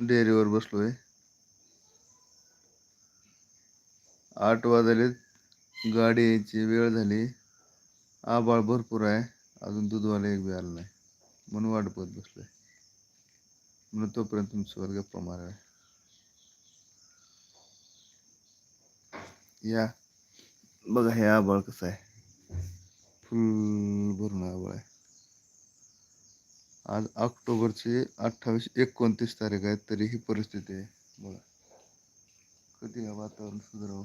डेअरीवर बसलोय आठ वाजले गाडी यायची वेळ झाली आबाळ भरपूर आहे, अजून दूधवाला एक बी आला नाही। म्हणून वाट बघत बसलोय। म्हणून तोपर्यंत तुमच्यासोबत गप्पा या. बघा, हे कसं आहे. फुल आहे आज ऑक्टोबरची अठ्ठावीस एकोणतीस तारीख आहे तरी ही परिस्थिती आहे. बोला. कधी हे वातावरण सुधारावं?